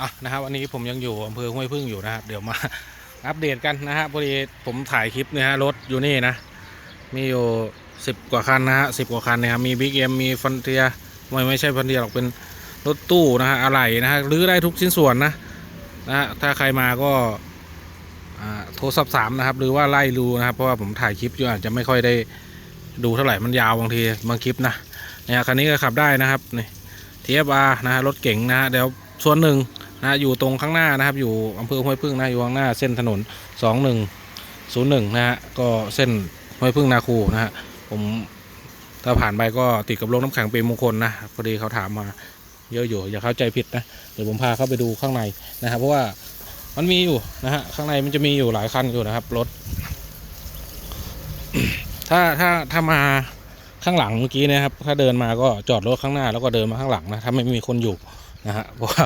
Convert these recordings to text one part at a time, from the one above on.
อะนะครับวันนี้ผมยังอยู่อำเภอห้วยพึ่งอยู่นะครับเดี๋ยวมาอัปเดตกันนะฮะพอดีผมถ่ายคลิปเนี่ยฮะรถอยู่นี่นะ มีอยู่สิบกว่าคันนะฮะสิบกว่าคันนะครับมีบิ๊กเอ็มมีฟันเทียไม่ไม่ใช่ฟันเทียหรอกเป็นรถตู้นะฮะอะไหล่นะฮะรื้อได้ทุกชิ้นส่วนนะนะฮะถ้าใครมาก็อ่าโทรสอบถามนะครับ หรือว่าไล่ดูนะครับเพราะว่าผมถ่ายคลิปอยู่อาจจะไม่ค่อยได้ดูเท่าไหร่มันยาวบางทีบางคลิปนะเนี่ยคันนี้ก็ขับได้นะครับนี่ TFR นะฮะรถเก๋งนะฮะเดี๋ยวส่วนหนึ่ง นะอยู่ตรงข้างหน้านะครับ อยู่อำเภอห้วยพึ่งนะอยู่ข้างหน้าเส้นถนน 2101 นะฮะก็เส้นห้วยพึ่งนาคูนะฮะผมถ้าผ่านไปก็ติดกับโรงน้ำแข็งเป็นมงคลนะพอดีเขาถามมาเยอะอยู่อย่าเข้าใจผิดนะเดี๋ยวผมพาเข้าไปดูข้างในนะครับ เพราะว่ามันมีอยู่นะฮะข้างในมันจะมีอยู่หลายคันอยู่นะครับรถถ้าถ้าถ้ามาข้างหลังเมื่อกี้นะครับ ถ้าเดินมาก็จอดรถข้างหน้าแล้วก็เดินมาข้างหลังนะถ้าไม่มีคนอยู่นะฮะเพราะว่า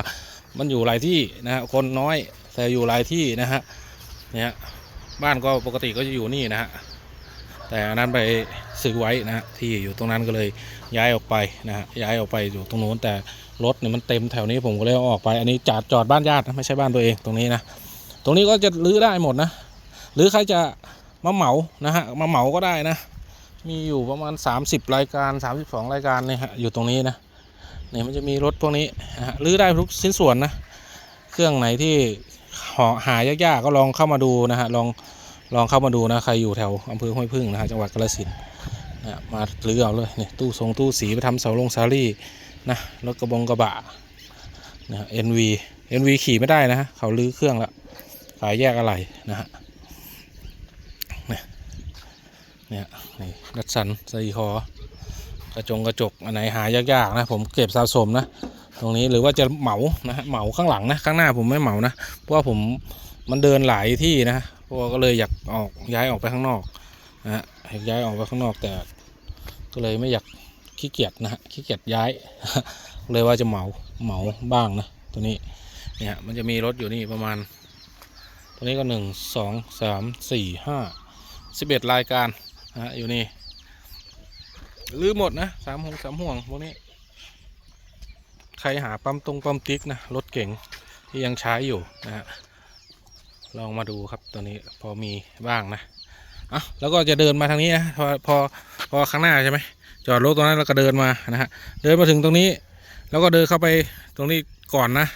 มันอยู่หลายที่นะฮะคนน้อยแต่อยู่หลายที่นะฮะเนี่ยบ้านก็ปกติก็จะอยู่นี่นะฮะแต่อันนั้นไปซื้อไว้นะฮะที่อยู่ตรงนั้นก็เลยย้ายออกไปนะฮะย้ายออกไปอยู่ตรงโน้นแต่รถเนี่ยมันเต็มแถวนี้ผมก็เลยอออกไปอันนี้จอดจอดบ้านญาตินะไม่ใช่บ้านตัวเองตรงนี้นะตรงนี้ก็จะรื้อได้หมดนะ หรือใครจะมาเหมานะฮะมาเหมาก็ได้นะ มีอยู่ประมาณ 30 รายการ 32 รายการเนี่ยฮะอยู่ตรงนี้นะ เนี่ยมันจะมีรถพวกนี้นะฮะรื้อได้ทุกชิ้นส่วนนะเครื่องไหนที่หาหายากๆก็ลองเข้ามาดูนะฮะลองลองเข้ามาดูนะใครอยู่แถวอำเภอห้วยพึ่งนะฮะจังหวัดกาฬสินธุ์นะมารื้อเอาเลยเนี่ยตู้ทรงตู้สีไปทำเสาลงซารี่นะรถกระบงกระบะนะฮะ NV NV ขี่ไม่ได้นะฮะเขารื้อเครื่องล้วขายแยกอะไรนะฮะเนี่ยนี่ดัดสันสีคอ กระจงกระจกอันไหนหายากๆนะผมเก็บสะสมนะ ตรงนี้หรือว่าจะเหมานะฮะเหมาข้างหลังนะข้างหน้าผมไม่เหมานะเพราะว่าผมมันเดินหลายที่นะเพราะว่าก็เลยอยากออกย้ายออกไปข้างนอกนะฮะอยากย้ายออกไปข้างนอกแต่ ก็เลยไม่อยากขี้เกียจนะฮะขี้เกียจย้าย เลยว่าจะเหมาเหมาบ้างนะตัวนี้เนี่ยมันจะมีรถอยู่นี่ประมาณ ตัวนี้ก็หนึ่งสองสามสี่ห้าสิบเอ็ดรายการนะฮะอยู่นี่ ลือหมดนะสามห่วงสามห่วงพวกนี้ ใครหาปั๊มตรงปั๊มติ๊กนะรถเก่งที่ยังใช้อยู่นะฮะลองมาดูครับตัวนี้พอมีบ้างนะอะแล้วก็จะเดินมาทางนี้นะพอพอพอข้างหน้าใช่ไหมจอดรถตรงนั้นแล้วก็เดินมานะฮะเดินมาถึงตรงนี้ แล้วก็เดินเข้าไปตรงนี้ก่อนนะ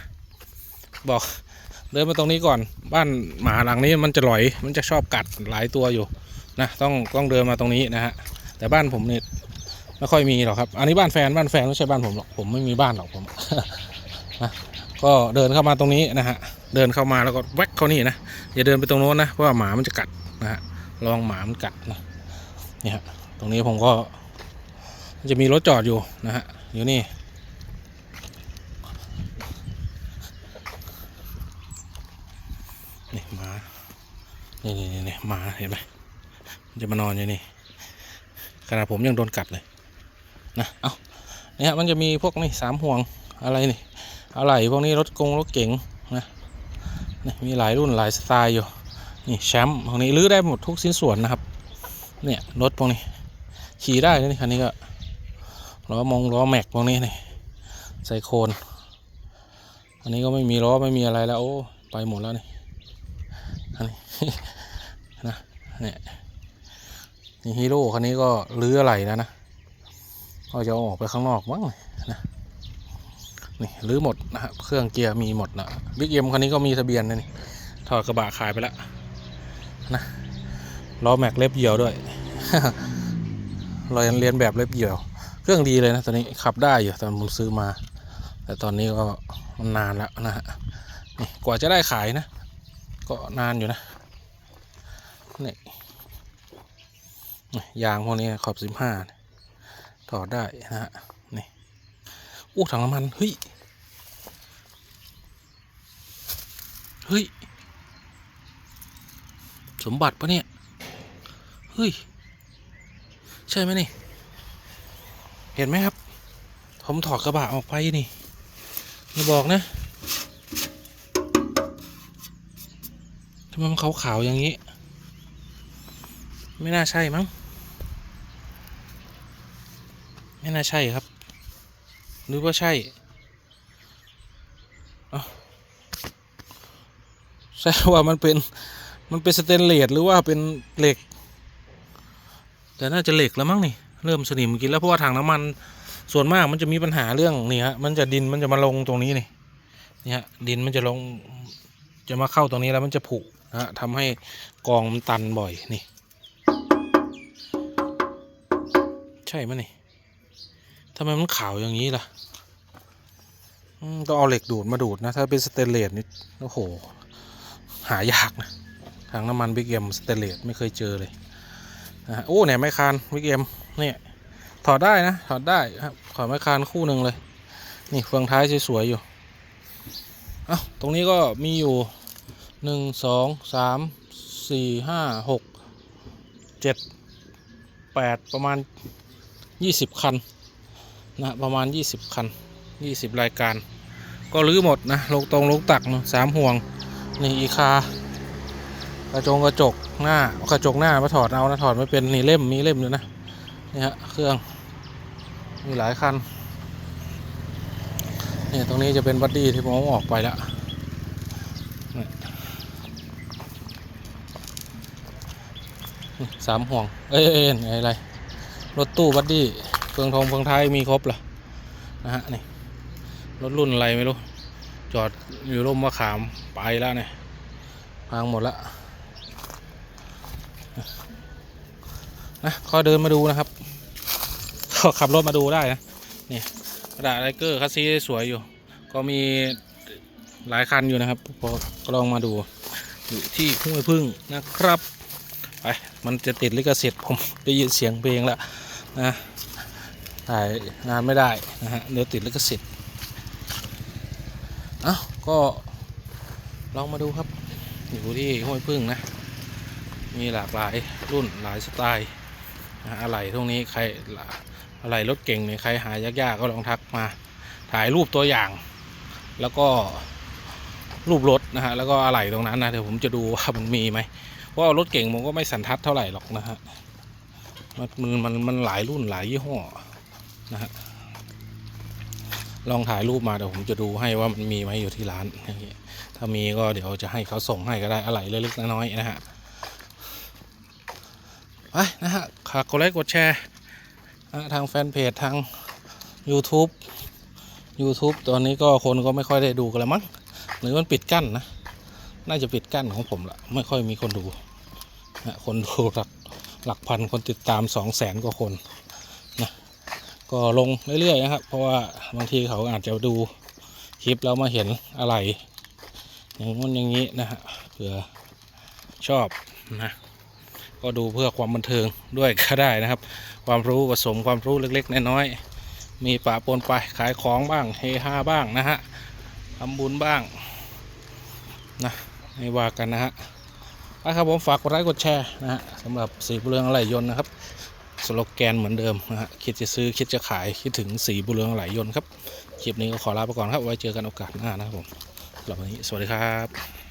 บอกเดินมาตรงนี้ก่อน บ้านหมาหลังนี้มันจะหลอยมันจะชอบกัดหลายตัวอยู่นะต้องต้องเดินมาตรงนี้นะฮะแต่บ้านผมเนี่ย ไม่ค่อยมีหรอกครับ อันนี้บ้านแฟนบ้านแฟนไม่ใช่บ้านผมหรอกผมไม่มีบ้านหรอกผมนะก็เดินเข้ามาตรงนี้นะฮะเดินเข้ามาแล้วก็แวกเข้านี่นะอย่าเดินไปตรงโน้นนะเพราะว่าหมามันจะกัดนะฮะลองหมามันกัดนะนี่ฮะตรงนี้ผมก็จะมีรถจอดอยู่นะฮะอยู่นี่นี่หมานี่นี่นี่นี่หมาเห็นไหมมันจะมานอนอยู่นี่ขนาดผมยังโดนกัดเลย นะเอาเนี่ยมันจะมีพวกนี่สามห่วงอะไรนี่อะไรพวกนี้รถกงรถเก๋งนะนี่มีหลายรุ่นหลายสไตล์อยู่นี่แชมป์พวกนี้รื้อได้หมดทุกชิ้นส่วนนะครับเนี่ยรถพวกนี้ขี่ได้นะนี่คันนี้ก็ล้อมงล้อแม็กพวกนี้นี่ไซโคนอันนี้ก็ไม่มีล้อไม่มีอะไรแล้วโอ้ไปหมดแล้วนี่อันนี้นะเนี่ยนี่ฮีโร่คันนี้ก็รื้ออะไรแล้วนะ ก็จะออกไปข้างนอกมั้งนะนี่รื้อหมดนะครับเครื่องเกียร์มีหมดนะบิ๊กเอ็มคันนี้ก็มีทะเบียนนะนี่ถอดกระบะขายไปแล้วนะล้อแม็กเล็บเหยี่ยวด้วยเรายังเรียนแบบเล็บเหยี่ยว เครื่องดีเลยนะตอนนี้ขับได้อยู่ตอนผมซื้อมา แต่ตอนนี้ก็มันนานแล้วนะฮะนี่กว่าจะได้ขายนะ ก็นานอยู่นะนี่นี่ยางพวกนี้ขอบสิบห้า ถอได้นะฮะนี่อู้ถังน้ำมันเฮ้ยเฮ้ยสมบัติปะเนี่ยเฮ้ยใช่ไหมนี่ เห็นไหมครับ ผมถอดกระบะออกไปนี่อย่าบอกนะทำไมมันขาวๆอย่างนี้ ไม่น่าใช่มั้ง ไม่น่าใช่ครับ หรือว่าใช่อ้าใช่ว่ามันเป็นมันเป็นสเตนเลสหรือว่าเป็นเหล็ก แต่น่าจะเหล็กแล้วมั้งนี่เริ่มสนิมกินแล้วเพราะว่าถังน้ำมันส่วนมากมันจะมีปัญหาเรื่องนี่ฮะมันจะดินมันจะมาลงตรงนี้นี่นี่ฮะดินมันจะลงจะมาเข้าตรงนี้แล้วมันจะผุนะฮะทำให้กองมันตันบ่อยนี่ ใช่ไหมนี่ ทำไมมันขาวอย่างนี้ล่ะต้องเอาเหล็กดูดมาดูดนะ ถ้าเป็นสเตนเลสนี่โอ้โห หายากนะถังน้ำมันบิ๊กเอ็มสเตนเลสไม่เคยเจอเลยนะโอ้เนี่ยไม้คานบิ๊กเอ็มเนี่ยถอดได้นะถอดได้ครับถอดไม้คานคู่หนึ่งเลย นี่เฟืองท้ายสวยๆอยู่เอ้าตรงนี้ก็มีอยู่หนึ่งสองสามสี่ห้าหกเจ็ดแปดประมาณยี่สิบคัน นะประมาณยี่สิบคันยี่สิบรายการ ก็รื้อหมดนะลงตรงลงตักเนอะสามห่วงนี่อีคากระจงกระจกหน้ากระจกหน้ามาถอดเอานะถอดไม่เป็นนี่เล่มมีเล่มอยู่นะนี่ฮะเครื่องมีหลายคันนี่ตรงนี้จะเป็นบัดดี้ที่ผมอออกไปแล้วสามห่วงเอ้ยเอ้ยเอ้ยอะไรรถตู้บัดดี้ เฟืองทองเฟืองท้ายมีครบเหรอนะฮะนี่รถรุ่นอะไรไม่รู้ จอดอยู่ร่มมะขามไปแล้วเนี่ยพังหมดล้วนะขอเดินมาดูนะครับก็ขับรถมาดูได้นะนี่กระดาษไลเกอร์คัสซีสวยอยู่ ก็มีหลายคันอยู่นะครับพอก็ลองมาดูอยู่ที่ห้วยพึ่งนะครับไปมันจะติดลิขสิทธิ์ผมได้ยินเสียงเพลงแล้วนะ ถ่ายงานไม่ได้นะฮะเดี๋ยวติดลิขสิทธิ์เอ้าก็ลองมาดูครับ อยู่ที่ห้วยพึ่งนะ มีหลากหลายรุ่นหลายสไตล์นะอะไรตรงนี้ใครอะไรรถเก่งเนี่ยใครหายากๆก็ลองทักมาถ่ายรูปตัวอย่าง แล้วก็รูปรถนะฮะแล้วก็อะไรตรงนั้นนะเดี๋ยวผมจะดูว่ามันมีไหมเพราะรถเก่งผมก็ไม่สันทัดเท่าไหร่หรอกนะฮะมันมันมันหลายรุ่นหลายยี่ห้อ นะฮะลองถ่ายรูปมาเดี๋ยวผมจะดูให้ว่ามันมีไหมอยู่ที่ร้านถ้ามีก็เดี๋ยวจะให้เขาส่งให้ก็ได้อะไรเล็กๆน้อยๆนะฮะไปนะฮะฝากกดไลค์กดแชร์ทางแฟนเพจทาง YouTube YouTube ตอนนี้ก็คนก็ไม่ค่อยได้ดูกันแล้วมั้งหรือมันปิดกั้นนะ น่าจะปิดกั้นของผมละไม่ค่อยมีคนดู คนดูหลักหลักพันคนติดตามสองแสนกว่าคน ก็ลงเรื่อยๆนะครับ เพราะว่าบางทีเขาอาจจะดูคลิปแล้วมาเห็นอะไร อย่างนู้นอย่างนี้นะฮะเผื่อชอบนะก็ดูเพื่อความบันเทิงด้วยก็ได้นะครับ ความรู้ผสมความรู้เล็กๆน้อยๆมีป่าปนไปขายของบ้างเฮฮาบ้างนะฮะทำบุญบ้างนะไม่ว่ากันนะฮะไปครับผมฝากกดไลค์กดแชร์นะฮะสำหรับสีเรืองอะไรยนต์นะครับ สโลแกนเหมือนเดิมนะฮะคิดจะซื้อคิดจะขายคิดถึงสีบุเรืองไหลยนต์ครับ คลิปนี้ก็ขอลาไปก่อนครับ ไว้เจอกันโอกาสหน้านะครับผมสำหรับวันนี้สวัสดีครับ